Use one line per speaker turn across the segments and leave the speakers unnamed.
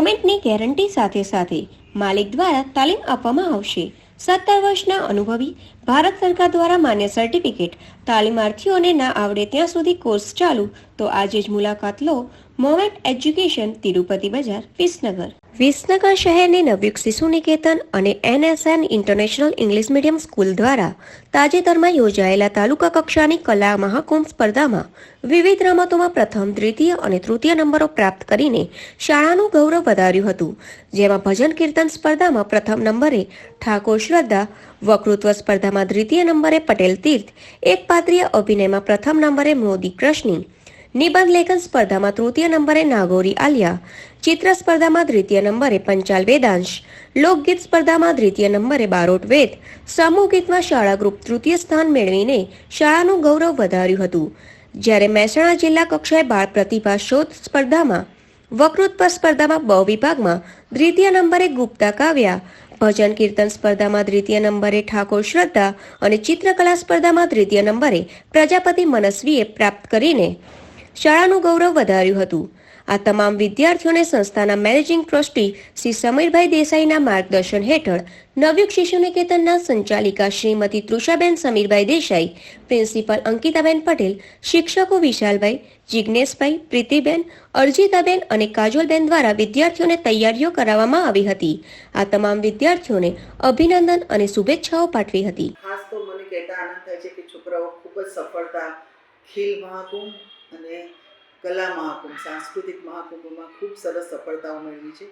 સર્ટિફિકેટની guarantee સાથે સાથે માલિક દ્વારા તાલીમ આપવામાં આવશે. સત્તર વર્ષના અનુભવી ભારત સરકાર દ્વારા માન્ય સર્ટિફિકેટ. તાલીમાર્થીઓને ના આવડે ત્યાં સુધી કોર્સ ચાલુ. તો આજે જ મુલાકાત લો મોમેન્ટ એજ્યુકેશન તિરુપતિ બજાર, વિસનગર. વિસનગર શહેરની નવયુગ શિશુ નિકેતન અને NSN international English medium school દ્વારા તાજેતરમાં યોજાયેલા તાલુકા કક્ષાની કલા મહાકુંભ સ્પર્ધામાં વિવિધ રમતોમાં પ્રથમ, દ્વિતીય અને તૃતીય નંબરો પ્રાપ્ત કરીને શાળાનું ગૌરવ વધાર્યું હતું. જેમાં ભજન કીર્તન સ્પર્ધામાં પ્રથમ નંબરે ઠાકોર શ્રદ્ધા વકૃત્વ સ્પર્ધામાં દ્વિતીય નંબરે પટેલ તીર્થ, એક પાત્રીય અભિનયમાં પ્રથમ નંબરે મોદી કૃષ્ણી, નિબંધ લેખન સ્પર્ધામાં તૃતીય નંબરે નાગોરી આલિયા, ચિત્ર સ્પર્ધામાં દ્વિતીય નંબરે પંચાલ વેદાંશ, લોકગીત સ્પર્ધામાં દ્વિતીય નંબરે બારોટ વેદ, સમૂહ ગીતમાં શાળા ગ્રુપ તૃતીય સ્થાન મેળવીને શાળાનું ગૌરવ વધાર્યું હતું. જ્યારે મહેસાણા જિલ્લા કક્ષાએ બાળ પ્રતિભા શોધ સ્પર્ધામાં વકૃત્વ સ્પર્ધામાં બ વિભાગમાં દ્વિતીય નંબરે ગુપ્તા કાવ્યા ભજન, કીર્તન સ્પર્ધામાં દ્વિતીય નંબરે ઠાકોર શ્રદ્ધા અને ચિત્રકલા સ્પર્ધામાં દ્વિતીય નંબરે પ્રજાપતિ મનસ્વીએ પ્રાપ્ત કરીને શાળાનું ગૌરવ વધાર્યું હતું. આ તમામ વિદ્યાર્થીઓને સંસ્થાના મેનેજિંગ ટ્રસ્ટી શ્રી સમીરભાઈ દેસાઈના માર્ગદર્શન હેઠળ નવયુગ શિશુ નિકેતનના સંચાલિકા શ્રીમતી તૃષાબેન સમીરભાઈ દેસાઈ, પ્રિન્સિપલ અંકિતાબેન પટેલ, શિક્ષકો વિશાલભાઈ જિજ્ઞેશભાઈ પ્રીતિબેન, અર્જિતાબેન અને કાજોલબેન દ્વારા વિદ્યાર્થીઓને તૈયારીઓ કરાવવામાં આવી હતી. આ તમામ વિદ્યાર્થીઓને અભિનંદન અને શુભેચ્છાઓ પાઠવી હતી.
ખાસ તો મને કહેતા આનંદ થાય છે કે છોકરાઓ ખૂબ જ સફળતા, ખીલ, મહાકુંભ અને કલા મહાકુંભ સાંસ્કૃતિક મહાકુંભમાં ખૂબ સરસ સફળતાઓ મેળવી છે.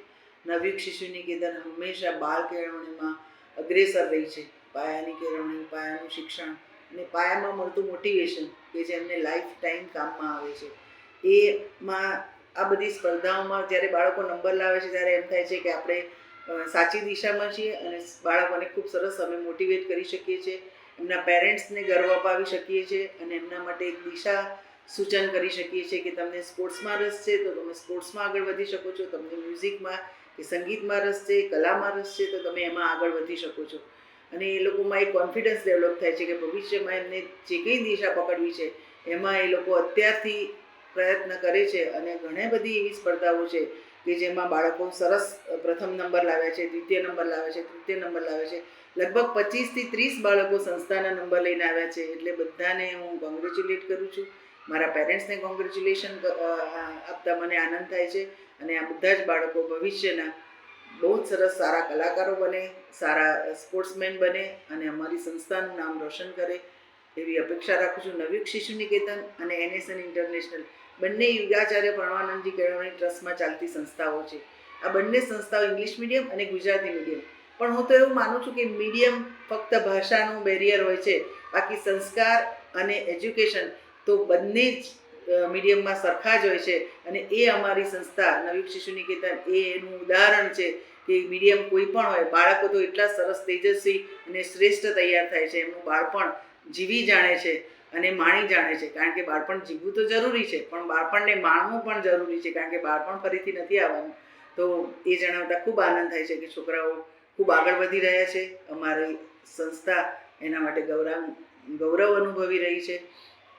નવયુગ શિશુ નિકેતન હંમેશા બાળ કેળવણીમાં અગ્રેસર રહી છે. પાયાની કેળવણી, પાયાનું શિક્ષણ અને પાયામાં મળતું મોટિવેશન કે જે એમને લાઈફ ટાઈમ કામમાં આવે છે. એમાં આ બધી સ્પર્ધાઓમાં જ્યારે બાળકો નંબર લાવે છે ત્યારે એમ થાય છે કે આપણે સાચી દિશામાં છીએ અને બાળકોને ખૂબ સરસ અમે મોટિવેટ કરી શકીએ છીએ. એમના પેરેન્ટ્સને ગર્વ અપાવી શકીએ છીએ અને એમના માટે એક દિશા સૂચન કરી શકીએ છીએ કે તમને સ્પોર્ટ્સમાં રસ છે, તો તમે સ્પોર્ટ્સમાં આગળ વધી શકો છો, તમને મ્યુઝિકમાં કે સંગીતમાં રસ છે, કલામાં રસ છે, તો તમે એમાં આગળ વધી શકો છો. અને એ લોકોમાં એક કોન્ફિડન્સ ડેવલપ થાય છે કે ભવિષ્યમાં એમને જે કંઈ દિશા પકડવી છે, એમાં એ લોકો અત્યારથી પ્રયત્ન કરે છે અને ઘણી બધી એવી સ્પર્ધાઓ છે કે જેમાં બાળકો સરસ પ્રથમ નંબર લાવ્યા છે, દ્વિતીય નંબર લાવે છે, તૃતીય નંબર લાવે છે. લગભગ પચીસથી ત્રીસ બાળકો સંસ્થાના નંબર લઈને આવ્યા છે, એટલે બધાને હું કોંગ્રેચ્યુલેટ કરું છું. મારા પેરેન્ટ્સને કોંગ્રેચ્યુલેશન આપતા મને આનંદ થાય છે અને આ બધા જ બાળકો ભવિષ્યના બહુ જ સરસ સારા કલાકારો બને, સારા સ્પોર્ટ્સમેન બને અને અમારી સંસ્થાનું નામ રોશન કરે એવી અપેક્ષા રાખું છું. નવયુગ શિશુ નિકેતન અને એનએસએન ઇન્ટરનેશનલ બંને યુગાચાર્ય પરમાનંદજી કેળવણી ટ્રસ્ટમાં ચાલતી સંસ્થાઓ છે. આ બંને સંસ્થાઓ ઇંગ્લિશ મીડિયમ અને ગુજરાતી મીડિયમ. પણ હું તો એવું માનું છું કે મીડિયમ ફક્ત ભાષાનું બેરિયર હોય છે. બાકી સંસ્કાર અને એજ્યુકેશન તો બંને જ મીડિયમમાં સરખા જ હોય છે. અને એ અમારી સંસ્થા, નવયુગ શિશુ નિકેતન એ એનું ઉદાહરણ છે કે મીડિયમ કોઈ પણ હોય, બાળકો તો એટલા સરસ તેજસ્વી અને શ્રેષ્ઠ તૈયાર થાય છે. એમનું બાળપણ જીવી જાણે છે અને માણી જાણે છે. કારણ કે બાળપણ જીવવું તો જરૂરી છે, પણ બાળપણને માણવું પણ જરૂરી છે, કારણ કે બાળપણ ફરીથી નથી આવવાનું. તો એ જણાવતા ખૂબ આનંદ થાય છે કે છોકરાઓ ખૂબ આગળ વધી રહ્યા છે. અમારી સંસ્થા એના માટે ગૌરવ ગૌરવ અનુભવી રહી છે.